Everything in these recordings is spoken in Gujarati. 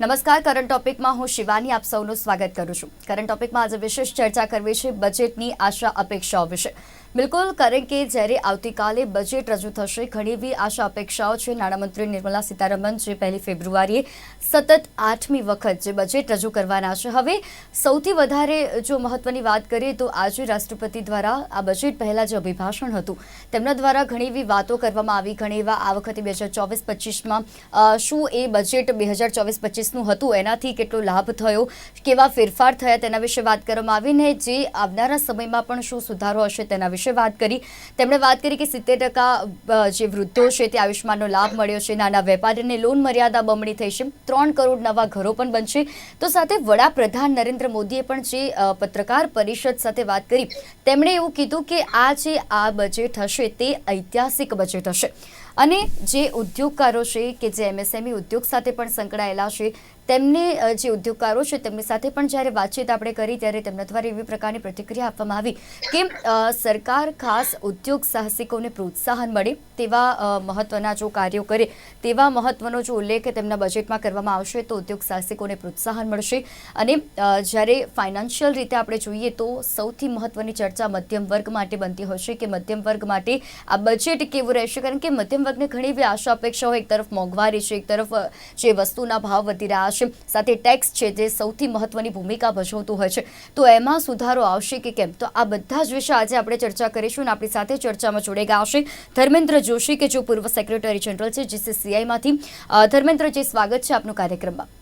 નમસ્કાર કરંટ ટોપિકમાં હું શિવાની આપ સૌનું સ્વાગત કરું છું. કરંટ ટોપિકમાં આજે વિશેષ ચર્ચા કરવી છે બજેટની આશા અપેક્ષાઓ વિશે. બિલકુલ કારણ કે જ્યારે આવતીકાલે બજેટ રજૂ થશે, ઘણી એવી આશા અપેક્ષાઓ છે. નાણામંત્રી નિર્મલા સીતારમણ જે પહેલી ફેબ્રુઆરીએ સતત આઠમી વખત જે બજેટ રજૂ કરવાના છે. હવે સૌથી વધારે જો મહત્વની વાત કરીએ તો આજે રાષ્ટ્રપતિ દ્વારા આ બજેટ પહેલાં જે અભિભાષણ હતું, તેમના દ્વારા ઘણી એવી વાતો કરવામાં આવી. ઘણી એવા આ વખતે બે હજાર ચોવીસ પચીસમાં શું એ બજેટ બે હજાર ચોવીસ પચીસનું હતું? એનાથી કેટલો લાભ થયો? કેવા ફેરફાર થયા? તેના વિશે વાત કરવામાં આવી ને જે આવનારા સમયમાં પણ શું સુધારો હશે તેના વિશે વાત કરી. તેમણે વાત કરી કે સિત્તેર ટકા જે વૃદ્ધો છે તે આયુષ્માનનો લાભ મળ્યો છે, નાના વેપારીને લોન મર્યાદા બમણી થઈ છે, ત્રણ કરોડ નવા ઘરો પણ બનશે. તો સાથે વડાપ્રધાન નરેન્દ્ર મોદીએ પણ જે પત્રકાર પરિષદ સાથે વાત કરી, તેમણે એવું કીધું કે આ જે આ બજેટ હશે તે ઐતિહાસિક બજેટ હશે. અને જે ઉદ્યોગકારો છે કે જે એમએસએમઈ ઉદ્યોગ સાથે પણ સંકળાયેલા છે, તેમને જે ઉદ્યોગકારો છે તેમની સાથે પણ જ્યારે વાતચીત આપણે કરી ત્યારે તેમના દ્વારા એવી પ્રકારની પ્રતિક્રિયા આપવામાં આવી કે સરકાર ખાસ ઉદ્યોગ સાહસિકોને પ્રોત્સાહન મળે તેવા મહત્વના જો કાર્યો કરે તેવા મહત્વનો જો ઉલ્લેખ તેમના બજેટમાં કરવામાં આવશે તો ઉદ્યોગ સાહસિકોને પ્રોત્સાહન મળશે. અને જ્યારે ફાઇનાન્શિયલ રીતે આપણે જોઈએ તો સૌથી મહત્વની ચર્ચા મધ્યમ વર્ગ માટે બનતી હોય છે કે મધ્યમ વર્ગ માટે આ બજેટ કેવું રહેશે? કારણ કે મધ્યમ વર્ગને ઘણી એવી આશા અપેક્ષાઓ એક તરફ મોંઘવારી છે, એક તરફ જે વસ્તુના ભાવ વધી રહ્યા છે, સાથે ટેક્સ છે જે સૌથી મહત્વની ભૂમિકા ભજવતું હોય છે. તો એમાં સુધારો આવશે કે કેમ? તો આ બધા જ વિશે આજે આપણે ચર્ચા કરીશું અને આપણી સાથે ચર્ચામાં જોડે ગયા હશે ધર્મેન્દ્ર જોશી કે જો પૂર્વ સેક્રેટરી જનરલ છે જીસીસીઆઈમાંથી ધર્મેન્દ્રજી સ્વાગત છે આપનું કાર્યક્રમમાં.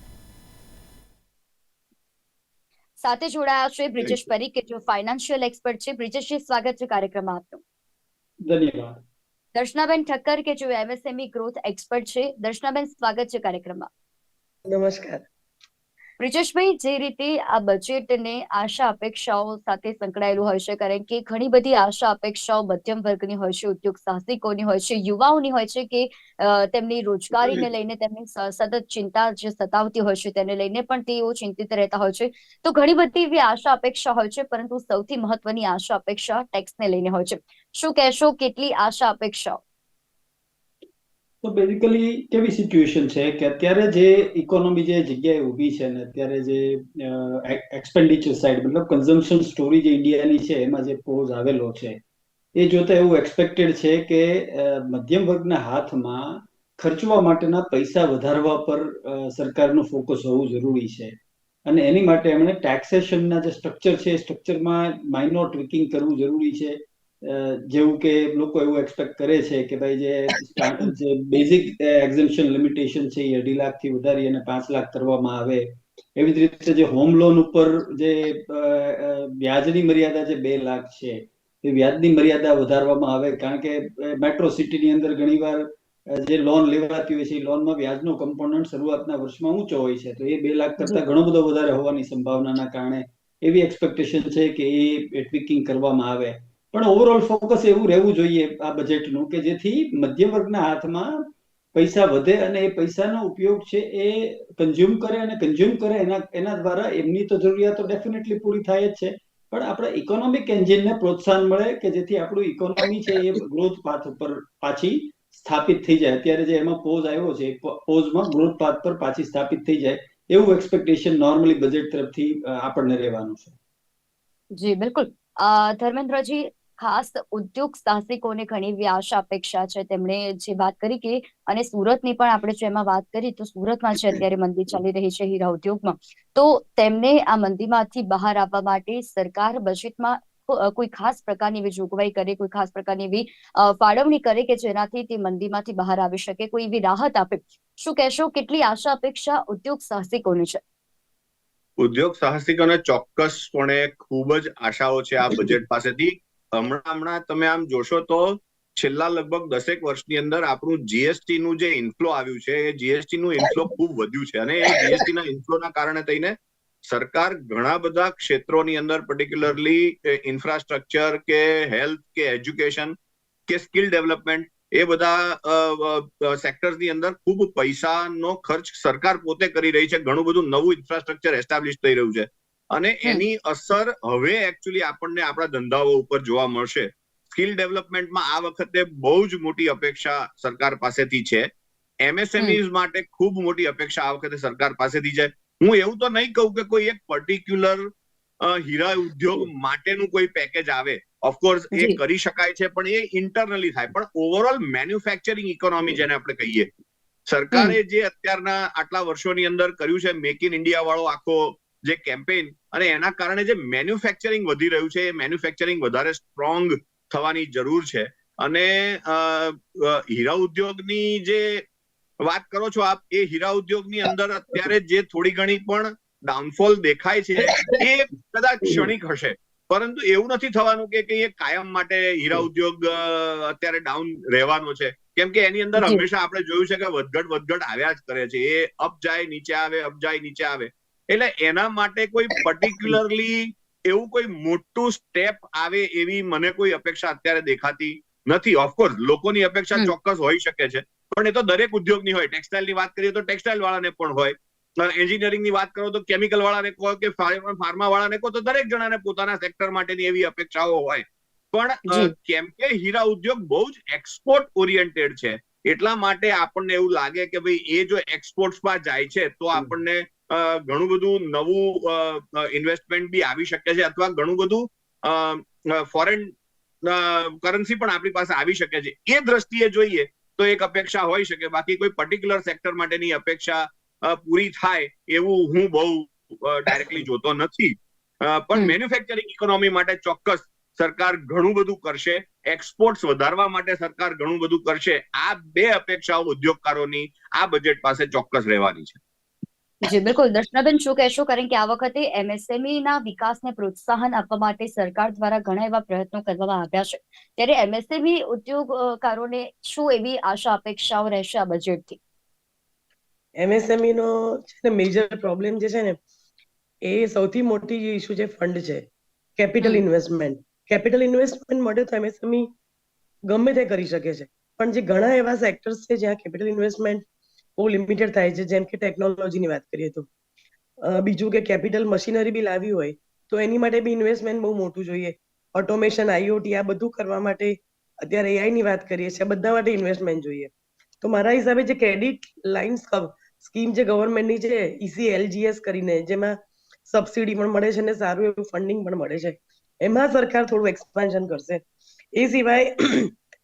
સાથે જોડાયા છે બ્રિજેશ પરીખ કે જો ફાઇનાન્શિયલ એક્સપર્ટ છે. બ્રિજેશજી, સ્વાગત છે કાર્યક્રમમાં આપનું. ધન્યવાદ. દર્શનાબેન ઠક્કર કે જો એમએસએમઈ ગ્રોથ એક્સપર્ટ છે. દર્શનાબેન સ્વાગત છે કાર્યક્રમમાં. નમસ્કાર. બ્રિજેશભાઈ, જે રીતે આ બજેટને આશા અપેક્ષાઓ સાથે સંકળાયેલું હોય છે, કારણ કે ઘણી બધી આશા અપેક્ષાઓ મધ્યમ વર્ગની હોય છે, ઉદ્યોગ સાહસિકોની હોય છે, યુવાઓની હોય છે કે તેમની રોજગારીને લઈને તેમની સતત ચિંતા જે સતાવતી હોય છે તેને લઈને પણ તેઓ ચિંતિત રહેતા હોય છે. તો ઘણી બધી એવી આશા અપેક્ષા હોય છે, પરંતુ સૌથી મહત્વની આશા અપેક્ષા ટેક્સને લઈને હોય છે. શું કહેશો? કેટલી આશા અપેક્ષાઓ? તો બેઝિકલી કેવી સિચ્યુએશન છે કે અત્યારે જે ઇકોનોમી જે જગ્યાએ ઊભી છે ને અત્યારે જે એક્સપેન્ડિચર સાઇડ મતલબ કન્ઝમ્પશન સ્ટોરી જે ઇન્ડિયાની છે, એમાં જે પોઝ આવેલો છે, એ જોતા એવું એક્સપેક્ટેડ છે કે મધ્યમ વર્ગના હાથમાં ખર્ચવા માટેના પૈસા વધારવા પર સરકારનું ફોકસ હોવું જરૂરી છે. અને એની માટે એમણે ટેક્સેશનના જે સ્ટ્રક્ચર છે સ્ટ્રક્ચરમાં માઇનોર ટ્વિકિંગ કરવું જરૂરી છે. જેવું કે લોકો એવું એક્સપેક્ટ કરે છે કે ભાઈ જે જે બેઝિક એક્ઝમ્પશન લિમિટેશન છે એ અઢી લાખથી વધારી અને પાંચ લાખ કરવામાં આવે. એવી જ રીતે જે હોમ લોન ઉપર જે વ્યાજની મર્યાદા જે બે લાખ છે, એ વ્યાજની મર્યાદા વધારવામાં આવે. કારણ કે મેટ્રો સિટીની અંદર ઘણીવાર જે લોન લેવાતી હોય છે એ લોનમાં વ્યાજનો કમ્પોનન્ટ શરૂઆતના વર્ષમાં ઊંચો હોય છે. તો એ બે લાખ કરતા ઘણો બધો વધારે હોવાની સંભાવનાના કારણે એવી એક્સપેક્ટેશન છે કે એ ટ્વિકિંગ કરવામાં આવે. પણ ઓવરઓલ ફોકસ એવું રહેવું જોઈએ આ બજેટનું કે જેથી મધ્યમ હાથમાં પૈસા વધે અને એ પૈસાનો ઉપયોગ છે એ કન્ઝ્યુમ કરે અને કન્ઝ્યુમ કરે એના એના દ્વારા એમની તો જરૂરિયાતો ડેફિનેટલી પૂરી થાય જ છે. પણ આપણે ઇકોનોમિક એન્જિનને પ્રોત્સાહન મળે કે જેથી આપણું ઇકોનોમી છે એ ગ્રોથ પાથ ઉપર પાછી સ્થાપિત થઈ જાય. અત્યારે જે એમાં પોઝ આવ્યો છે પોઝમાં ગ્રોથ પાથ પર પાછી સ્થાપિત થઈ જાય એવું એક્સપેક્ટેશન નોર્મલી બજેટ તરફથી આપણને રહેવાનું છે. જી, બિલકુલ. ધર્મેન્દ્રજી ખાસ ઉદ્યોગ સાહસિકોને ઘણી વ્યાસ અપેક્ષા છે. તેમણે જે વાત કરી કે, અને સુરતની પણ આપણે જો એમાં વાત કરી તો સુરતમાં છે અત્યારે મંદી ચાલી રહી છે હીરા ઉદ્યોગમાં. તો તેમને આ મંદીમાંથી બહાર આવવા માટે સરકાર બજેટમાં કોઈ ખાસ પ્રકારની એવી જોગવાઈ કરે, કોઈ ખાસ પ્રકારની એવી ફાળવણી કરે કે જેનાથી તે મંદીમાંથી બહાર આવી શકે, કોઈ એવી રાહત આપે? શું કહેશો? કેટલી આશા, અપેક્ષા ઉદ્યોગ સાહસિકોની છે? ઉદ્યોગ સાહસિકોને ચોક્કસપણે ખૂબ જ આશાઓ છે આ બજેટ પાસેથી. હમણાં હમણાં તમે આમ જોશો તો છેલ્લા લગભગ દસેક વર્ષની અંદર આપણું જીએસટી નું જે ઇન્ફ્લો આવ્યું છે, એ જીએસટી નું ઇન્ફ્લો ખૂબ વધ્યું છે. અને એ જીએસટી ના ઇન્ફ્લોના કારણે થઈને સરકાર ઘણા બધા ક્ષેત્રોની અંદર પર્ટિક્યુલરલી ઇન્ફ્રાસ્ટ્રક્ચર કે હેલ્થ કે એજ્યુકેશન કે સ્કિલ ડેવલપમેન્ટ એ બધા સેક્ટર્સની અંદર ખૂબ પૈસાનો ખર્ચ સરકાર પોતે કરી રહી છે. ઘણું બધું નવું ઇન્ફ્રાસ્ટ્રક્ચર એસ્ટાબ્લિશ થઈ રહ્યું છે. અને એની અસર હવે એકચ્યુઅલી આપણને આપણા ધંધાઓ ઉપર જોવા મળશે. સ્કિલ ડેવલપમેન્ટમાં આ વખતે બહુ જ મોટી અપેક્ષા સરકાર પાસેથી છે. એમએસએમઈ માટે ખૂબ મોટી અપેક્ષા આ વખતે સરકાર પાસેથી છે. હું એવું તો નહીં કહું કે કોઈ એક પર્ટિક્યુલર હીરા ઉદ્યોગ માટેનું કોઈ પેકેજ આવે. ઓફકોર્સ એ કરી શકાય છે પણ એ ઇન્ટરનલી થાય. પણ ઓવરઓલ મેન્યુફેક્ચરિંગ ઇકોનોમી જેને આપણે કહીએ. સરકારે જે અત્યારના આટલા વર્ષોની અંદર કર્યું છે મેક ઇન ઇન્ડિયા વાળો આખો જે કેમ્પેઇન અને એના કારણે જે મેન્યુફેક્ચરિંગ વધી રહ્યું છે એ મેન્યુફેક્ચરિંગ વધારે સ્ટ્રોંગ થવાની જરૂર છે. અને હીરા ઉદ્યોગની જે વાત કરો છો આપ એ હીરા ઉદ્યોગની અંદર અત્યારે જે થોડી ઘણી પણ ડાઉનફોલ દેખાય છે એ કદાચ ક્ષણિક હશે. પરંતુ એવું નથી થવાનું કે એ કાયમ માટે હીરા ઉદ્યોગ અત્યારે ડાઉન રહેવાનો છે. કેમ કે એની અંદર હંમેશા આપણે જોયું છે કે વધઘટ વધઘટ આવ્યા જ કરે છે. એ અપ જાય નીચે આવે અપ જાય નીચે આવે. એટલે એના માટે કોઈ પર્ટિક્યુલરલી એવું કોઈ મોટું સ્ટેપ આવે એવી મને કોઈ અપેક્ષા અત્યારે દેખાતી નથી. ઓફકોર્સ લોકોની અપેક્ષા ચોક્કસ હોઈ શકે છે. પણ એ તો દરેક ઉદ્યોગની હોય. ટેક્સટાઇલની વાત કરીએ તો ટેક્સટાઇલ વાળાને પણ હોય. એન્જિનિયરિંગની વાત કરો તો કેમિકલ વાળાને કહો કે ફાર્મા વાળાને કહો તો દરેક જણાને પોતાના સેક્ટર માટેની એવી અપેક્ષાઓ હોય. પણ કેમ કે હીરા ઉદ્યોગ બહુ જ એક્સપોર્ટ ઓરિએન્ટેડ છે. એટલા માટે આપણને એવું લાગે કે ભાઈ એ જો એક્સપોર્ટ્સમાં જાય છે તો આપણને ઘણું બધું નવું ઇન્વેસ્ટમેન્ટ બી આવી શકે છે અથવા ઘણું બધું ફોરેન કરન્સી પણ આપણી પાસે આવી શકે છે. એ દ્રષ્ટિએ જોઈએ તો એક અપેક્ષા હોઈ શકે. બાકી કોઈ પર્ટિક્યુલર સેક્ટર માટેની અપેક્ષા પૂરી થાય એવું હું બહુ ડાયરેક્ટલી જોતો નથી. પણ મેન્યુફેક્ચરિંગ ઇકોનોમી માટે ચોક્કસ સરકાર ઘણું બધું કરશે. એક્સપોર્ટ્સ વધારવા માટે સરકાર ઘણું બધું કરશે. આ બે અપેક્ષાઓ ઉદ્યોગકારોની આ બજેટ પાસે ચોક્કસ રહેવાની છે. જી બિલકુલ. દર્શનાબેન શું કહેશો? કારણ કે આ વખતે એમએસએમઈ ના વિકાસને પ્રોત્સાહન આપવા માટે સરકાર દ્વારા ઘણા એવા પ્રયત્નો કરવામાં આવ્યા છે. ત્યારે એમએસએમઈ ઉદ્યોગકારોને શું એવી આશા અપેક્ષાઓ રહેશે આ બજેટથી એમએસએમઈ નો છે ને મેજર પ્રોબ્લેમ જે છે ને એ સૌથી મોટી ઇશ્યુ છે ફંડ છે કેપિટલ ઇન્વેસ્ટમેન્ટ કેપિટલ ઇન્વેસ્ટમેન્ટ મળે તો એમએસએમઈ ગમે તે કરી શકે છે. પણ જે ઘણા એવા સેક્ટર્સ છે જ્યાં કેપિટલ ઇન્વેસ્ટમેન્ટ બહુ લિમિટેડ થાય છે. જેમ કે ટેકનોલોજીની વાત કરીએ તો. બીજું કે કેપિટલ મશીનરી બી લાવી હોય, તો એની માટે બી ઇન્વેસ્ટમેન્ટ બહુ મોટું જોઈએ. ઓટોમેશન આઈઓટી આ બધું કરવા માટે અત્યારે એઆઈ ની વાત કરીએ છીએ બધા માટે ઇન્વેસ્ટમેન્ટ જોઈએ. તો મારા હિસાબે જે ક્રેડિટ લાઇન્સ સ્કીમ જે ગવર્મેન્ટની છે ઈસી એલજીએસ કરીને, જેમાં સબસિડી પણ મળે છે અને સારું એવું ફંડિંગ પણ મળે છે. એમાં સરકાર થોડું એક્સપાન્શન કરશે. એ સિવાય,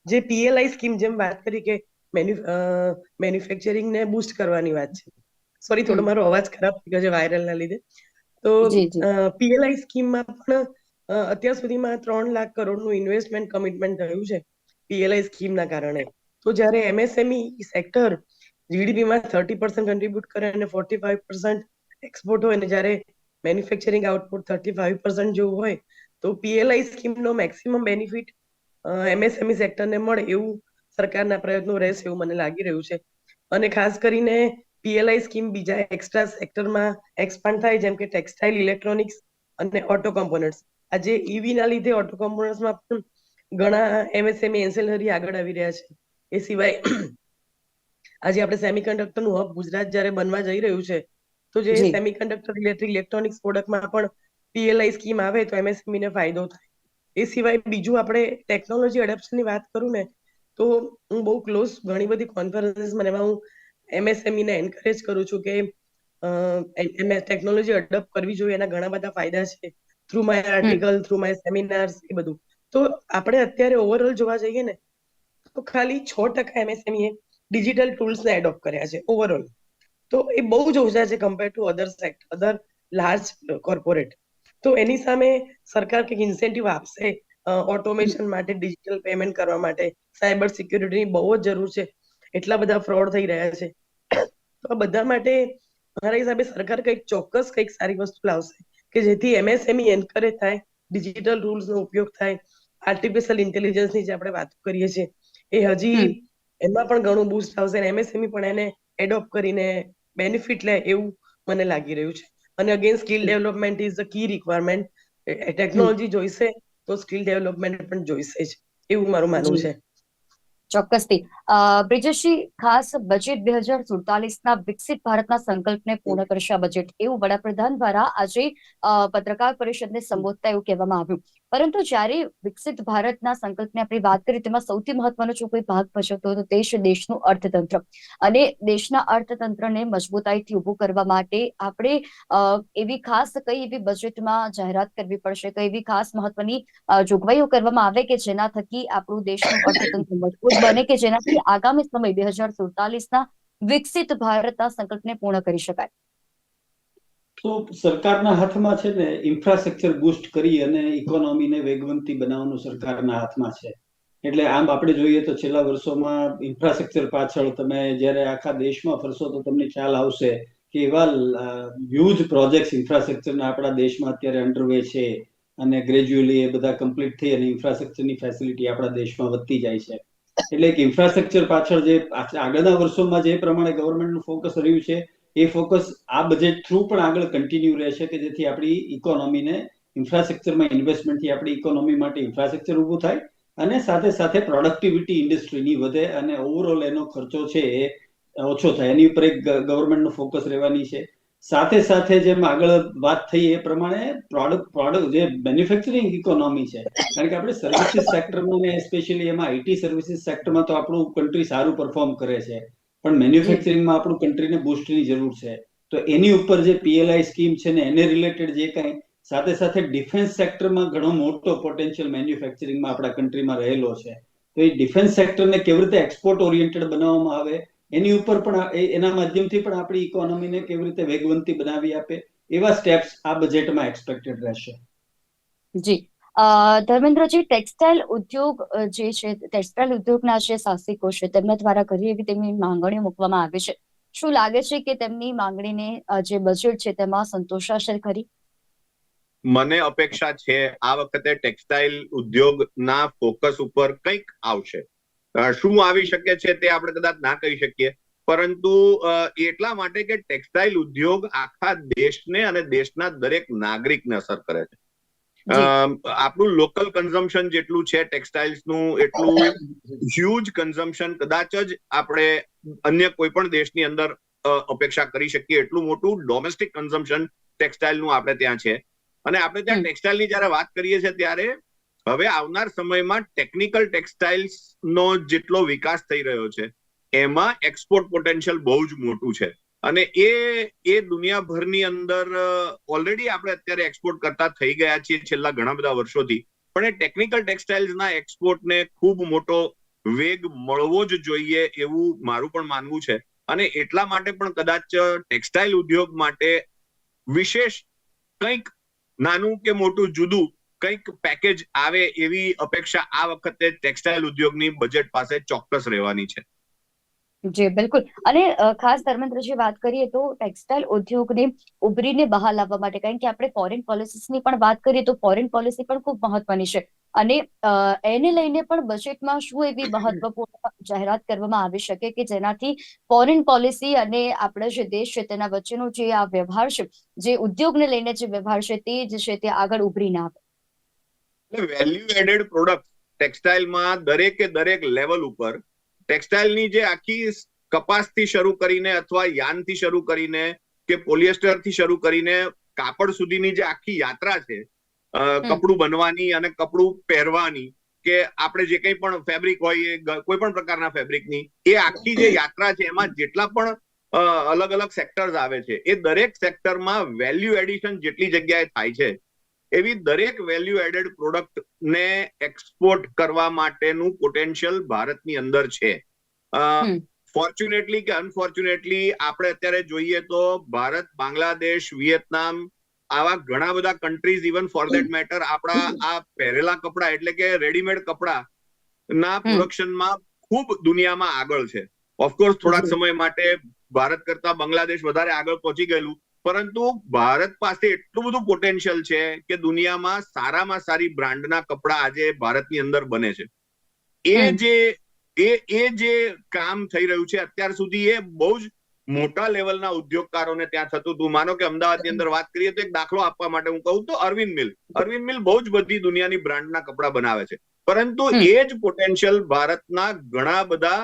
જે પીએલઆઈ સ્કીમ જેમ વાત કરી કે મેન્યુફેક્ચરિંગ ને બુસ્ટ કરવાની વાત છે. સોરી થોડો મારો અવાજ ખરાબ થઈ ગયો છે વાયરલ ના લીધે. તો. પીએલઆઈ સ્કીમમાં પણ અત્યાર સુધીમાં ત્રણ લાખ કરોડનું ઇન્વેસ્ટમેન્ટ કમિટમેન્ટ થયું છે પીએલઆઈ સ્કીમના કારણે. તો જ્યારે એમએસએમઈ સેક્ટર જીડીપીમાં થર્ટી પર્સન્ટ કન્ટ્રીબ્યુટ કરે અને ફોર્ટી ફાઈવ પર્સન્ટ એક્સપોર્ટ હોય અને જ્યારે manufacturing output thirty five percent જેવું હોય તો પીએલઆઈ સ્કીમનો મેક્સિમમ બેનિફિટ એમએસએમઈ સેક્ટરને મળે એવું સરકારના પ્રયત્નો રહેશે એવું મને લાગી રહ્યું છે. અને ખાસ કરીને પીએલઆઈ સ્કીમ બીજા એક્સ્ટ્રા સેક્ટરમાં એક્સપાન્ડ થાય જેમ કે ટેક્સટાઇલ ઇલેક્ટ્રોનિક્સ અને ઓટો કમ્પોનન્ટ્સ આજે ઈવી ના લીધે ઓટો કમ્પોનન્ટ્સમાં પણ ઘણા એમએસએમઈ એન્સેલરી આગળ આવી રહ્યા છે. એ સિવાય આજે આપણે સેમિકન્ડક્ટરનું હબ ગુજરાત જ્યારે બનવા જઈ રહ્યું છે તો જે સેમિકન્ડક્ટર ઇલેક્ટ્રિક ઇલેક્ટ્રોનિક્સ પ્રોડક્ટમાં પણ પીએલઆઈ સ્કીમ આવે તો એમએસએમઈ ને ફાયદો થાય. એ સિવાય બીજું આપણે ટેકનોલોજી એડેપ્શનની વાત કરું ને તો હું બહુ ક્લોઝ ઘણી બધી કોન્ફરન્સીસમાં એમાં હું એમએસએમઈને એન્કરેજ કરું છું કે ટેકનોલોજી અડપ્ટ કરવી જોઈએ. એના ઘણા બધા ફાયદા છે. Through my article through my seminars એ બધું. તો આપણે અત્યારે ઓવરઓલ જોવા જઈએ ને તો ખાલી છ ટકા એમએસએમઈ ડિજિટલ ટૂલ્સને એડોપ્ટ કર્યા છે ઓવરઓલ તો એ બહુ જ ઓછા છે compare to other sector other large corporate તો એની સામે સરકાર કંઈક ઇન્સેન્ટિવ આપશે ઓટોમેશન માટે ડિજિટલ પેમેન્ટ કરવા માટે સાયબર સિક્યુરિટીની બહુ જ જરૂર છે. એટલા બધા ફ્રોડ થઈ રહ્યા છે. તો આ બધા માટે મારા હિસાબે સરકાર કંઈક ચોક્કસ કંઈક સારી વસ્તુ લાવશે કે જેથી એમએસએમઈ એન્કરેજ થાય ડિજિટલ રૂલ્સનો ઉપયોગ થાય આર્ટિફિશિયલ ઇન્ટેલિજન્સની જે આપણે વાત કરીએ છીએ એ હજી એમાં પણ ઘણું બૂસ્ટ આવશે અને એમએસએમઈ પણ એને એડોપ્ટ કરીને બેનિફિટ લે એવું મને લાગી રહ્યું છે. અને again skill development is the key requirement technology જોઈશે તો સ્કિલ ડેવલપમેન્ટ પણ જોઈશે જ એવું મારું માનવું છે. ચોક્કસથી. બ્રિજેશજી ખાસ બજેટ બે હજાર સુડતાલીસના વિકસિત ભારતના સંકલ્પને પૂર્ણ કરશે આ બજેટ. એવું વડાપ્રધાન દ્વારા આજે પત્રકાર પરિષદને સંબોધતા એવું કહેવામાં આવ્યું. પરંતુ જ્યારે વિકસિત ભારતના સંકલ્પની આપણે વાત કરીએ, તેમાં સૌથી મહત્વનો જો કોઈ ભાગ ભજવતો તો છે દેશનું અર્થતંત્ર. અને દેશના અર્થતંત્રને મજબૂતાઈથી ઊભું કરવા માટે આપણે એવી ખાસ કઈ એવી બજેટમાં જાહેરાત કરવી પડશે, કઈ એવી ખાસ મહત્વની જોગવાઈઓ કરવામાં આવે કે જેના થકી આપણું દેશનું અર્થતંત્ર મજબૂત બને કે જેનાથી આગામી સમય બે હજાર સુડતાલીસના વિકસિત ભારતના સંકલ્પને પૂર્ણ કરી શકાય? તો સરકારના હાથમાં છે ને ઇન્ફ્રાસ્ટ્રક્ચર બુસ્ટ કરી અને ઇકોનોમીને વેગવંતી બનાવવાનું સરકારના હાથમાં છે. એટલે આમ આપણે જોઈએ તો છેલ્લા વર્ષોમાં ઇન્ફ્રાસ્ટ્રક્ચર પાછળ તમે જ્યારે આખા દેશમાં ફરશો તો તમને ખ્યાલ આવશે કે એવા હ્યુજ પ્રોજેક્ટ ઇન્ફ્રાસ્ટ્રક્ચરના આપણા દેશમાં અત્યારે અંડરવે છે અને ગ્રેજ્યુઅલી એ બધા કમ્પ્લીટ થઈ અને ઇન્ફ્રાસ્ટ્રક્ચરની ફેસિલિટી આપણા દેશમાં વધતી જાય છે. એટલે કે ઇન્ફ્રાસ્ટ્રક્ચર પાછળ જે આગળના વર્ષોમાં જે પ્રમાણે ગવર્મેન્ટનું ફોકસ રહ્યું છે એ ફોકસ આ બજેટ થ્રુ પણ આગળ કન્ટિન્યુ રહેશે કે જેથી આપણી ઇકોનોમીને ઇન્ફ્રાસ્ટ્રક્ચરમાં ઇન્વેસ્ટમેન્ટથી આપણી ઇકોનોમી માટે ઇન્ફ્રાસ્ટ્રક્ચર ઊભું થાય અને સાથે સાથે પ્રોડક્ટિવિટી ઇન્ડસ્ટ્રીની વધે અને ઓવરઓલ એનો ખર્ચો છે એ ઓછો થાય. એની ઉપર એક ગવર્મેન્ટનું ફોકસ રહેવાની છે. સાથે સાથે જેમ આગળ વાત થઈ એ પ્રમાણે પ્રોડક્ટ પ્રોડક્ટ જે મેન્યુફેક્ચરિંગ ઇકોનોમી છે, કારણ કે આપણે સર્વિસીસ સેક્ટરમાં સ્પેશિયલી એમાં આઈટી સર્વિસીસ સેક્ટરમાં તો આપણું કન્ટ્રી સારું પરફોર્મ કરે છે. પણ મેન્યુફેક્ચરિંગમાં આપણું કન્ટ્રીને બુસ્ટની જરૂર છે. તો એની ઉપર જે પીએલઆઈ સ્કીમ છે ને, એને રિલેટેડ જે કંઈ સાથે સાથે ડિફેન્સ સેક્ટરમાં ઘણો મોટો પોટેન્શિયલ મેન્યુફેક્ચરિંગમાં આપણા કન્ટ્રીમાં રહેલો છે. તો એ ડિફેન્સ સેક્ટરને કેવી રીતે એક્સપોર્ટ ઓરિએન્ટેડ બનાવવામાં આવે, એની ઉપર પણ એના માધ્યમથી પણ આપણી ઇકોનોમીને કેવી રીતે વેગવંતી બનાવી આપે, એવા સ્ટેપ્સ આ બજેટમાં એક્સપેક્ટેડ રહેશે. જી. ધર્મેન્દ્રજી ટેક્સટાઇલ ઉદ્યોગ જે છે ટેક્સટાઇલ ઉદ્યોગના જે સાહસિકો છે, તેમના દ્વારા ઘણી એવી તેમની માંગણીઓ મૂકવામાં આવી છે. શું લાગે છે કે તેમની માંગણીને જે બજેટ છે તેમાં સંતોષાશે ખરી? મને અપેક્ષા છે આ વખતે ટેક્સટાઇલ ઉદ્યોગના ફોકસ ઉપર કંઈક આવશે. શું આવી શકે છે તે આપણે કદાચ ના કહી શકીએ. પરંતુ એટલા માટે કે ટેક્સટાઇલ ઉદ્યોગ આખા દેશને અને દેશના દરેક નાગરિકને અસર કરે છે. આપણું લોકલ કન્ઝમ્પશન જેટલું છે ટેક્સટાઇલ્સનું એટલું હ્યુજ કન્ઝમ્પશન કદાચ જ આપણે અન્ય કોઈ પણ દેશની અંદર અપેક્ષા કરી શકીએ. એટલું મોટું ડોમેસ્ટિક કન્ઝમ્પશન ટેક્સટાઇલનું આપણે ત્યાં છે. અને આપણે ત્યાં. ટેક્સટાઇલની જ્યારે વાત કરીએ છીએ ત્યારે હવે આવનાર સમયમાં ટેકનિકલ ટેક્સટાઇલ્સ નો જેટલો વિકાસ થઈ રહ્યો છે એમાં એક્સપોર્ટ પોટેન્શિયલ બહુ જ મોટું છે. અને એ એ દુનિયાભરની અંદર ઓલરેડી આપણે અત્યારે એક્સપોર્ટ કરતા થઈ ગયા છીએ છેલ્લા ઘણા બધા વર્ષોથી. પણ એ ટેકનિકલ ટેક્સટાઇલ્સના એક્સપોર્ટને ખૂબ મોટો વેગ મળવો જ જોઈએ એવું મારું પણ માનવું છે. અને એટલા માટે પણ કદાચ ટેક્સટાઇલ ઉદ્યોગ માટે વિશેષ કંઈક નાનું કે મોટું જુદું કંઈક પેકેજ આવે એવી અપેક્ષા આ વખતે ટેક્સટાઇલ ઉદ્યોગની બજેટ પાસે ચોક્કસ રહેવાની છે. જી, બિલકુલ. અને ખાસ ધર્મેન્દ્રજી વાત કરીએ તો ટેક્સટાઇલ ઉદ્યોગને ઉભરીને બહાર લાવવા માટે, કારણ કે આપણે ફોરેન પોલિસીસની પણ વાત કરીએ તો ફોરેન પોલિસી પણ ખૂબ મહત્વની છે. અને એને લઈને પણ બજેટમાં શું એવી મહત્વપૂર્ણ જાહેરાત કરવામાં આવી શકે કે જેનાથી ફોરેન પોલિસી અને આપણા જે દેશ છે તેના વચ્ચેનો જે આ વ્યવહાર છે, જે ઉદ્યોગને લઈને જે વ્યવહાર છે તે જ છે તે આગળ ઉભરીને આવે. વેલ્યુ એડેડ પ્રોડક્ટ ટેક્સટાઇલમાં દરેકે દરેક લેવલ ઉપર ટેક્સટાઇલની જે આખી કપાસથી શરૂ કરીને અથવા યાનથી શરૂ કરીને કે પોલિએસ્ટરથી શરૂ કરીને કાપડ સુધીની જે આખી યાત્રા છે કપડું બનવાની અને કપડું પહેરવાની કે આપણે જે કંઈ પણ ફેબ્રિક હોય એ કોઈ પણ પ્રકારના ફેબ્રિકની એ આખી જે યાત્રા છે એમાં જેટલા પણ અલગ અલગ સેક્ટર્સ આવે છે એ દરેક સેક્ટરમાં વેલ્યુ એડિશન જેટલી જગ્યાએ થાય છે. એવી દરેક વેલ્યુ એડેડ પ્રોડક્ટ ને એક્સપોર્ટ કરવા માટેનું પોટેન્શિયલ ભારતની અંદર છે. ફોર્ચ્યુનેટલી કે અનફોર્ચ્યુનેટલી આપણે અત્યારે જોઈએ તો ભારત બાંગ્લાદેશ વિયેતનામ આવા ઘણા બધા countries even for that matter આપણા આ પહેરેલા કપડા એટલે કે રેડીમેડ કપડા ના પ્રોડક્શનમાં ખૂબ દુનિયામાં આગળ છે. ઓફકોર્સ થોડાક સમય માટે ભારત કરતા બાંગ્લાદેશ વધારે આગળ પહોંચી ગયેલું. પરંતુ ભારત પાસે એટલું બધું પોટેન્શિયલ છે કે દુનિયામાં સારામાં સારી બ્રાન્ડના કપડા આજે ભારતની અંદર બને છે. એ જે એ એ જે કામ થઈ રહ્યું છે અત્યાર સુધી એ બહુ જ મોટા લેવલના ઉદ્યોગકારોને ત્યાં થતું હતું. માનો કે અમદાવાદની અંદર વાત કરીએ તો એક દાખલો આપવા માટે હું કહું તો અરવિંદ મિલ. અરવિંદ મિલ બહુ જ બધી દુનિયાની બ્રાન્ડના કપડા બનાવે છે. પરંતુ એ જ પોટેન્શિયલ ભારતના ઘણા બધા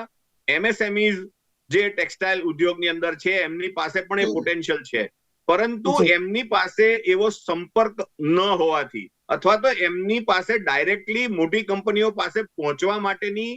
એમએસએમઈઝ જે ટેક્સટાઇલ ઉદ્યોગની અંદર છે એમની પાસે પણ એ પોટેન્શિયલ છે. પરંતુ એમની પાસે એવો સંપર્ક ન હોવાથી અથવા તો એમની પાસે ડાયરેક્ટલી મોટી કંપનીઓ પાસે પહોંચવા માટેની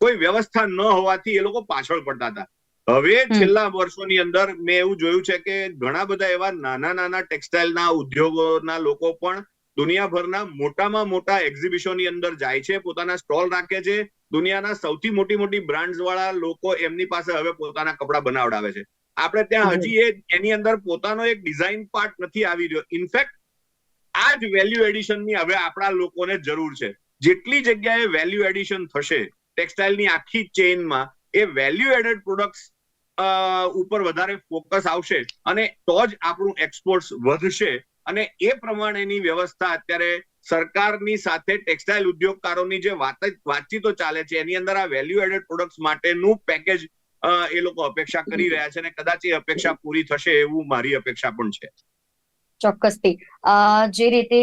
કોઈ વ્યવસ્થા ન હોવાથી એ લોકો પાછળ પડતા હતા. હવે છેલ્લા વર્ષોની અંદર મેં એવું જોયું છે કે ઘણા બધા એવા નાના નાના ટેક્સટાઇલના ઉદ્યોગોના લોકો પણ દુનિયાભરના મોટામાં મોટા એક્ઝિબિશનની અંદર જાય છે પોતાના સ્ટોલ રાખે છે દુનિયાના સૌથી મોટી મોટી બ્રાન્ડ્સ વાળા લોકો એમની પાસે હવે પોતાના કપડા બનાવડાવે છે. આપણે ત્યાં હજી એ એની અંદર પોતાનો એક ડિઝાઇન પાર્ટ નથી આવી રહ્યો. ઇનફેક્ટ આ જ વેલ્યુ એડિશનની હવે આપણા લોકોને જરૂર છે. જેટલી જગ્યાએ વેલ્યુ એડિશન થશે ટેક્સટાઇલની આખી ચેઇનમાં એ વેલ્યુ એડેડ પ્રોડક્ટ્સ ઉપર વધારે ફોકસ આવશે અને તો જ આપણું એક્સપોર્ટ્સ વધશે અને એ પ્રમાણેની વ્યવસ્થા અત્યારે સરકારની સાથે ટેક્સટાઇલ ઉદ્યોગકારોની જે વાત વાતચીતો ચાલે છે એની અંદર આ વેલ્યુ એડેડ પ્રોડક્ટ્સ માટેનું પેકેજ એ લોકો અપેક્ષા કરી રહ્યા છે અને કદાચ એ અપેક્ષા પૂરી થશે એવું મારી અપેક્ષા પણ છે. ચોક્કસથી. જે રીતે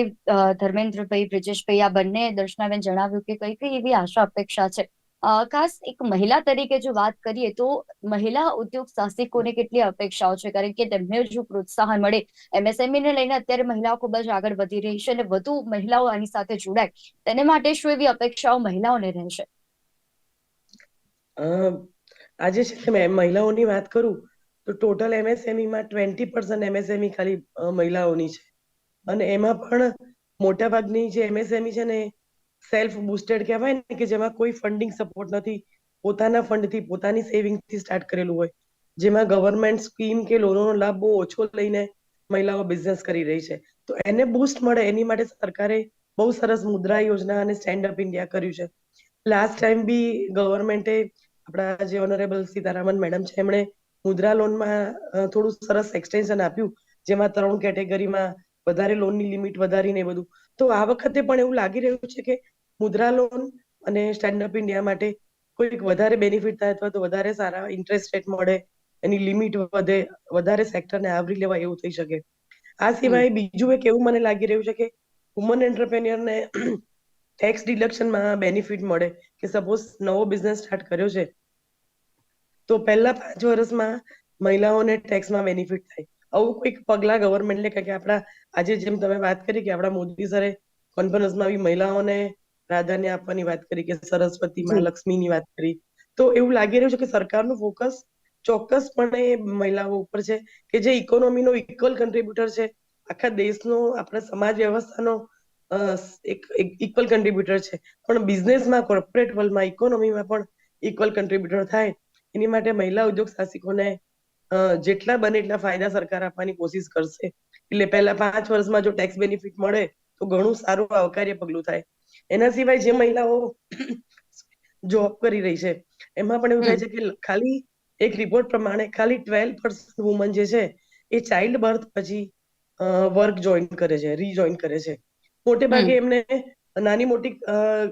ધર્મેન્દ્રભાઈ બ્રિજેશભાઈ આ બંને દર્શનાબેન જણાવ્યું કે કઈ કઈ એવી આશા અપેક્ષા છે. ખાસ એક મહિલા તરીકે જો વાત કરીએ તો મહિલા ઉદ્યોગ સાહસિકોને કેટલી અપેક્ષાઓ છે? કારણ કે તેમને જો પ્રોત્સાહન મળે એમએસએમઈ ને લઈને અત્યારે મહિલાઓ ખૂબ જ આગળ વધી રહી છે અને વધુ મહિલાઓ આની સાથે જોડાય. તેને માટે શું એવી અપેક્ષાઓ મહિલાઓને રહેશે? અ, આજે છે ને મહિલાઓની વાત કરું, તો ટોટલ એમએસએમઈ માં ટ્વેન્ટી પર્સન્ટ એમએસએમઈ ખાલી મહિલાઓની છે. અને એમાં પણ મોટા ભાગની જે એમએસએમઈ છે ને સેલ્ફ બુસ્ટેડ કહેવાય ને કે જેમાં કોઈ ફંડિંગ સપોર્ટ નથી, પોતાના ફંડથી પોતાની સેવિંગથી સ્ટાર્ટ કરેલું હોય. જેમાં ગવર્મેન્ટ સ્કીમ કે લોનોનો લાભ બહુ ઓછો લઈને મહિલાઓ બિઝનેસ કરી રહી છે. તો એને બૂસ્ટ મળે એની માટે સરકારે બહુ સરસ મુદ્રા યોજના અને સ્ટેન્ડ અપ ઇન્ડિયા કર્યું છે. લાસ્ટ ટાઈમ બી ગવર્મેન્ટે આપણા જે ઓનરેબલ સીતારામન મેડમ છે એમણે મુદ્રા લોનમાં થોડું સરસ એક્સટેન્શન આપ્યું જેમાં ત્રણ કેટેગરીમાં વધારે લોનની લિમિટ વધારીને એ બધું. તો આ વખતે પણ એવું લાગી રહ્યું છે કે મુદ્રા લોન અને સ્ટેન્ડઅપ ઇન્ડિયા માટે કોઈક વધારે બેનિફિટ થાય અથવા તો વધારે સારા ઇન્ટરેસ્ટ રેટ મળે એની લિમિટ વધે વધારે સેક્ટરને આવરી લેવાય એવું થઈ શકે. આ સિવાય બીજું એક એવું મને લાગી રહ્યું છે કે વુમન એન્ટરપ્રેન્યોરને ટેક્સ ડિડક્શનમાં બેનિફિટ મળે. કે સપોઝ નવો બિઝનેસ સ્ટાર્ટ કર્યો છે તો પહેલા પાંચ વર્ષમાં મહિલાઓને ટેક્સમાં બેનિફિટ થાય આવું કોઈક પગલા ગવર્મેન્ટ લે કે આપણા આજે જેમ તમે વાત કરી કે આપણા મોદી સરે કોન્ફરન્સમાં આવી મહિલાઓને પ્રાધાન્ય આપવાની વાત કરી કે સરસ્વતી માં. લક્ષ્મીની વાત કરી તો એવું લાગી રહ્યું છે કે સરકારનું ફોકસ ચોક્કસપણે મહિલાઓ ઉપર છે કે જે ઇકોનોમીનો ઇક્વલ કન્ટ્રીબ્યુટર છે આખા દેશનો આપણા સમાજ વ્યવસ્થાનો એક ઇક્વલ કન્ટ્રીબ્યુટર છે. પણ બિઝનેસમાં કોર્પોરેટ વર્લ્ડમાં ઇકોનોમીમાં પણ ઇક્વલ કન્ટ્રીબ્યુટર થાય. એની માટે મહિલા ઉદ્યોગ સાહસિકોને જેટલા બને એટલા ફાયદા સરકાર આપવાની કોશિશ કરશે. એટલે પહેલા પાંચ વર્ષમાં જો ટેક્સ બેનિફિટ મળે તો ઘણું સારું આવકાર્ય પગલું થાય. એના સિવાય જે મહિલાઓ જોબ કરી રહી છે એમાં પણ એવું થાય છે કે ખાલી એક રિપોર્ટ પ્રમાણે ખાલી ટ્વેલ્વ પર્સન્ટ વુમન જે છે એ ચાઇલ્ડ બર્થ પછી વર્ક જોઈન કરે છે રીજોઈન કરે છે. મોટે ભાગે એમને નાની મોટી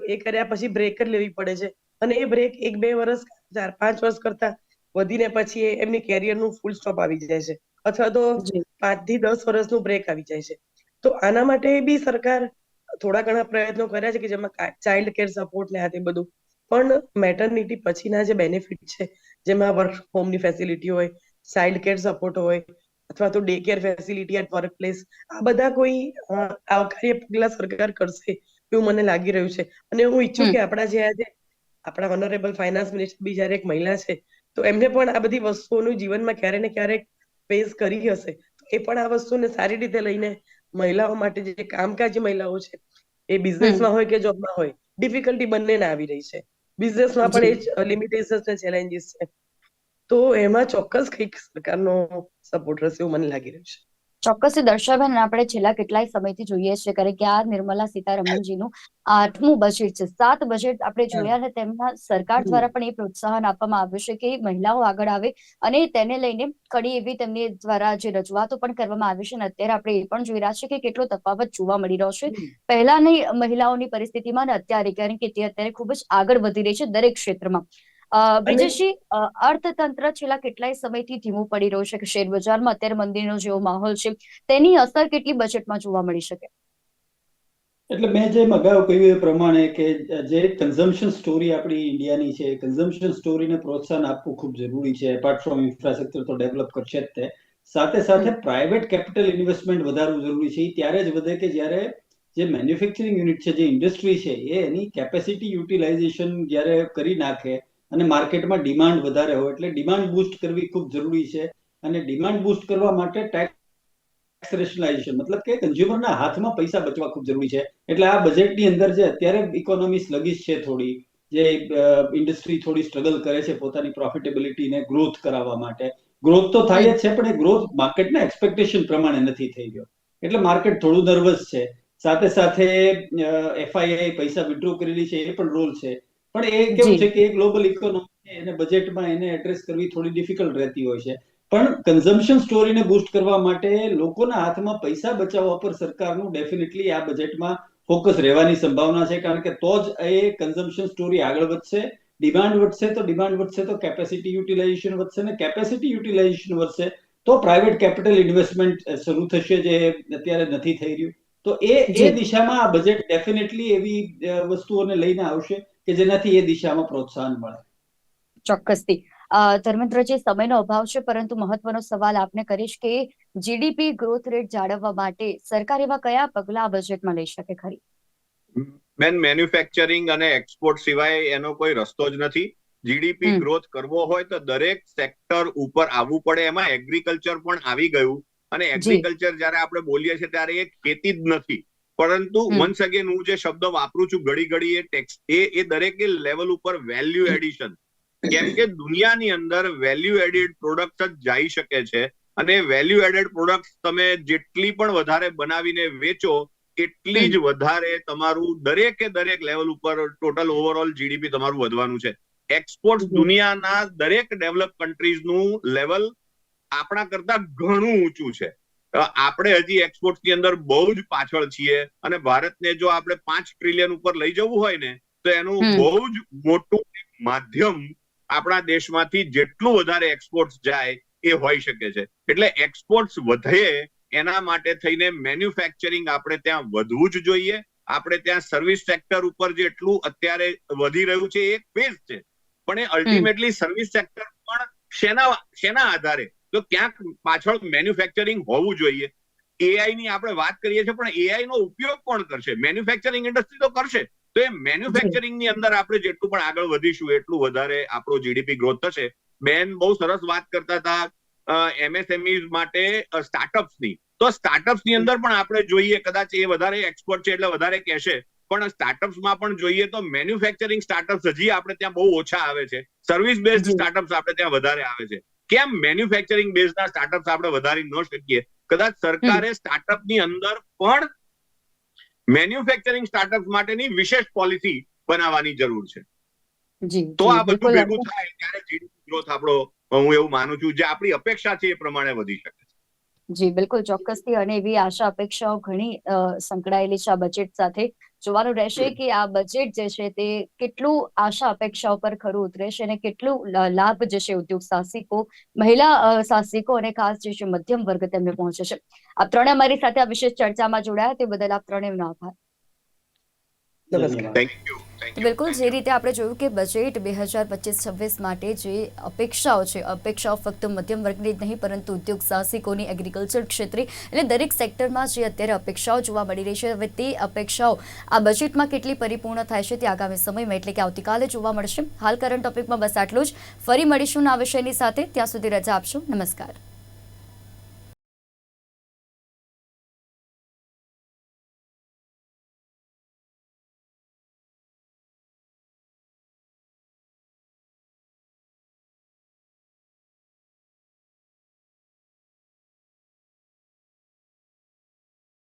એ કર્યા પછી બ્રેક જ લેવી પડે છે. અને એ બ્રેક એક બે વર્ષ ચાર પાંચ વર્ષ કરતા વધીને પછી એમની કેરિયરનું ફૂલ સ્ટોપ આવી જાય છે. અથવા તો પાંચથી દસ વર્ષનું બ્રેક આવી જાય છે. તો આના માટે બી સરકાર થોડા ઘણા પ્રયત્નો કર્યા છે કે જેમાં ચાઇલ્ડ કેર સપોર્ટ ને આ તે બધું. પણ મેટર્નિટી પછીના જે બેનિફિટ છે જેમાં વર્ક હોમની ફેસિલિટી હોય ચાઇલ્ડ કેર સપોર્ટ હોય અથવા તો day care facility at work place આ બધા કોઈ આવકાર્ય પગલા સરકાર કરશે એવું મને લાગી રહ્યું છે. અને હું ઈચ્છું કે આપણા જે આજે આપણા ઓનરેબલ ફાઇનાન્સ મિનિસ્ટર બી જ્યારે એક મહિલા છે તો એમને પણ આ બધી વસ્તુઓનું જીવનમાં ક્યારે ને ક્યારેક ફેસ કરી હશે. એ પણ આ વસ્તુને સારી રીતે લઈને મહિલાઓ માટે જે કામકાજી મહિલાઓ છે એ બિઝનેસમાં હોય કે જોબમાં હોય ડિફિકલ્ટી બંનેને આવી રહી છે. બિઝનેસમાં પણ એ લિમિટેશન્સ ને ચેલેન્જીસ છે. તો એમાં ચોક્કસ કંઈક સરકારનો સપોર્ટ રહેશે એવું મને લાગી રહ્યું છે. ચોક્કસ દર્શાબેન આપણે છેલ્લા કેટલાય સમયથી જોઈએ છે કારણ કે આ નિર્મલા સીતારમણજીનું આઠમું બજેટ છે. સાત બજેટ આપણે જોયા ને તેમના સરકાર દ્વારા પણ એ પ્રોત્સાહન આપવામાં આવ્યું છે કે મહિલાઓ આગળ આવે અને તેને લઈને ઘણી એવી તેમની દ્વારા જે રજૂઆતો પણ કરવામાં આવી છે અને અત્યારે આપણે એ પણ જોઈ રહ્યા છે કે કેટલો તફાવત જોવા મળી રહ્યો છે. પહેલાની મહિલાઓની પરિસ્થિતિમાં અને અત્યારે કારણ કે તે અત્યારે ખૂબ જ આગળ વધી રહી છે દરેક ક્ષેત્રમાં. બ્રિજેશજી અર્થતંત્ર છેલ્લા કેટલાય સમયથી ધીમું પડી રહ્યું છે કે શેર બજારમાં અત્યારે મંદીનો જેવો માહોલ છે તેની અસર કેટલી બજેટમાં જોવા મળી શકે? એટલે મેં જે અગાઉ કહ્યું એ પ્રમાણે કે જે કન્ઝમ્પશન સ્ટોરી આપણી ઇન્ડિયાની છે કન્ઝમ્પશન સ્ટોરીને પ્રોત્સાહન આપવું ખૂબ જરૂરી છે એપાર્ટ ફ્રોમ ઇન્ફ્રાસ્ટ્રક્ચર તો ડેવલપ કરશે જ તે. સાથે સાથે પ્રાઇવેટ કેપિટલ ઇન્વેસ્ટમેન્ટ વધારવું જરૂરી છે. ત્યારે જ વધે કે જ્યારે જે મેન્યુફેક્ચરિંગ યુનિટ છે જે ઇન્ડસ્ટ્રી છે એ એની કેપેસિટી યુટિલાઇઝેશન જ્યારે કરી નાખે અને માર્કેટમાં ડિમાન્ડ વધારે હોય એટલે ડિમાન્ડ બૂસ્ટ કરવી ખૂબ જરૂરી છે. અને ડિમાન્ડ બૂસ્ટ કરવા માટે ટેક્સ રેશનલાઇઝેશન મતલબ કે કન્ઝ્યુમરના હાથમાં પૈસા બચવા ખૂબ જરૂરી છે. એટલે આ બજેટની અંદર જે અત્યારે ઇકોનોમી સ્લગિશ છે થોડી, જે ઇન્ડસ્ટ્રી થોડી સ્ટ્રગલ કરે છે પોતાની પ્રોફિટેબિલિટીને ગ્રોથ કરાવવા માટે. ગ્રોથ તો થાય જ છે, પણ એ ગ્રોથ માર્કેટના એક્સપેક્ટેશન પ્રમાણે નથી થઈ ગયો એટલે માર્કેટ થોડું નર્વસ છે. સાથે સાથે એફઆઈઆઈ પૈસા વિડ્રો કરેલી છે, એ પણ રોલ છે. પણ એ કેવું છે કે ગ્લોબલ ઇકોનોમી એને બજેટમાં એને એડ્રેસ કરવી થોડી ડિફિકલ્ટ રહેતી હોય છે. પણ કન્ઝમ્પશન સ્ટોરીને બૂસ્ટ કરવા માટે લોકોના હાથમાં પૈસા બચાવવા પર સરકારનું ડેફિનેટલી આ બજેટમાં ફોકસ રહેવાની સંભાવના છે. કારણ કે તો જ એ કન્ઝમ્પશન સ્ટોરી આગળ વધશે. ડિમાન્ડ વધશે તો ડિમાન્ડ વધશે તો કેપેસિટી યુટિલાઇઝેશન વધશે ને કેપેસિટી યુટિલાઇઝેશન વધશે તો પ્રાઇવેટ કેપિટલ ઇન્વેસ્ટમેન્ટ શરૂ થશે જે અત્યારે નથી થઈ રહ્યું. તો એ એ દિશામાં આ બજેટ ડેફિનેટલી એવી વસ્તુઓને લઈને આવશે. કે જેનાથી એ દિશામાં પ્રોત્સાહન મળે. ચોક્કસથી. અ, ધર્મેન્દ્રજી સમયનો અભાવ છે પરંતુ મહત્વનો સવાલ આપને કરીશ કે જીડીપી ગ્રોથ રેટ જાળવવા માટે સરકાર એવા કયા પગલા બજેટમાં લઈ શકે ખરી? બેન મેન્યુફેક્ચરિંગ અને એક્સપોર્ટ સિવાય એનો કોઈ રસ્તો જ નથી. જીડીપી ગ્રોથ કરવો હોય તો દરેક સેક્ટર ઉપર આવવું પડે. એમાં એગ્રીકલ્ચર પણ આવી ગયું. અને એગ્રીકલ્ચર જ્યારે આપણે બોલીએ છીએ ત્યારે એ ખેતી જ નથી. પરંતુ. વન્સ અગેન હું જે શબ્દ વાપરું છું ઘડી ઘડી એ ટેક્સ એ એ દરેકે લેવલ ઉપર વેલ્યુ એડિશન કેમ કે દુનિયાની અંદર વેલ્યુ એડિડ પ્રોડક્ટ જ જઈ શકે છે અને વેલ્યુ એડેડ પ્રોડક્ટ તમે જેટલી પણ વધારે બનાવીને વેચો એટલી જ વધારે તમારું દરેકે દરેક લેવલ ઉપર ટોટલ ઓવરઓલ જીડીપી તમારું વધવાનું છે. એક્સપોર્ટ દુનિયાના દરેક ડેવલપ કન્ટ્રીઝનું લેવલ આપણા કરતા ઘણું ઊંચું છે. આપણે હજી એક્સપોર્ટની અંદર બહુ જ પાછળ છીએ અને ભારતને જો આપણે પાંચ ટ્રિલિયન ઉપર લઈ જવું હોય ને તો એનું બહુ જ મોટું માધ્યમ આપણા દેશમાંથી જેટલું વધારે એક્સપોર્ટ્સ જાય એ હોઈ શકે છે. એટલે એક્સપોર્ટ્સ વધે એના માટે થઈને મેન્યુફેક્ચરિંગ આપણે ત્યાં વધવું જ જોઈએ. આપણે ત્યાં સર્વિસ સેક્ટર ઉપર જેટલું અત્યારે વધી રહ્યું છે એ એક ફેઝ છે. પણ એ અલ્ટિમેટલી સર્વિસ સેક્ટર પણ શેના શેના આધારે? તો ક્યાંક પાછળ મેન્યુફેક્ચરિંગ હોવું જોઈએ. એઆઈ ની આપણે વાત કરીએ છીએ પણ એઆઈ નો ઉપયોગ કોણ કરશે? મેન્યુફેક્ચરિંગ ઇન્ડસ્ટ્રી તો કરશે. તો એ મેન્યુફેક્ચરિંગની અંદર આપણે જેટલું પણ આગળ વધીશું એટલું વધારે આપણો જીડીપી ગ્રોથ થશે. બેન બહુ સરસ વાત કરતા હતા એમએસએમઈ માટે સ્ટાર્ટઅપ્સની. તો સ્ટાર્ટઅપ્સની અંદર પણ આપણે જોઈએ કદાચ એ વધારે એક્સપર્ટ છે એટલે વધારે કહેશે. પણ સ્ટાર્ટઅપ્સમાં પણ જોઈએ તો મેન્યુફેક્ચરિંગ સ્ટાર્ટઅપ્સ હજી આપણે ત્યાં બહુ ઓછા આવે છે. Service based. સ્ટાર્ટઅપ્સ આપણે ત્યાં વધારે આવે છે. કેમ મેન્યુફેક્ચરિંગ બેઝના સ્ટાર્ટઅપ્સ આપણે વધારી ન શકીએ. કદાચ સરકારે સ્ટાર્ટઅપની અંદર પણ મેન્યુફેક્ચરિંગ સ્ટાર્ટઅપ માટેની વિશેષ પોલિસી બનાવવાની જરૂર છે. તો આ બધું ભેગું થાય ત્યારે જીડીપી ગ્રોથ આપણો હું એવું માનું છું જે આપણી અપેક્ષા છે એ પ્રમાણે વધી શકે છે. જી બિલકુલ ચોક્કસથી અને એવી આશા અપેક્ષાઓ ઘણી સંકળાયેલી છે આ બજેટ સાથે. જોવાનું રહેશે કે આ બજેટ જે છે તે કેટલું આશા અપેક્ષા ઉપર ખરું ઉતરેશે અને કેટલું લાભ જે છે ઉદ્યોગ સાહસિકો મહિલા સાહસિકો અને ખાસ જે છે મધ્યમ વર્ગ તેમને પહોંચે છે. આપ ત્રણે અમારી સાથે આ વિશેષ ચર્ચામાં જોડાયા તે બદલ આપ ત્રણેયનો આભાર નમસ્કાર ધન્યવાદ થેન્ક યુ થેન્ક યુ બિલકુલ જે રીતે આપણે જોયું કે બજેટ બે હજાર પચીસ છવ્વીસ માટે જે અપેક્ષાઓ છે અપેક્ષાઓ ફક્ત મધ્યમ વર્ગની જ નહીં પરંતુ ઉદ્યોગ સાહસિકોની એગ્રીકલ્ચર ક્ષેત્રે એટલે દરેક સેક્ટરમાં જે અત્યારે અપેક્ષાઓ જોવા મળી રહી છે હવે તે અપેક્ષાઓ આ બજેટમાં કેટલી પરિપૂર્ણ થાય છે તે આગામી સમયમાં એટલે કે આવતીકાલે જોવા મળશે. હાલ કરંટ ટોપિકમાં બસ આટલું જ. ફરી મળીશું આ વિષયની સાથે. ત્યાં સુધી રજા આપશો. નમસ્કાર.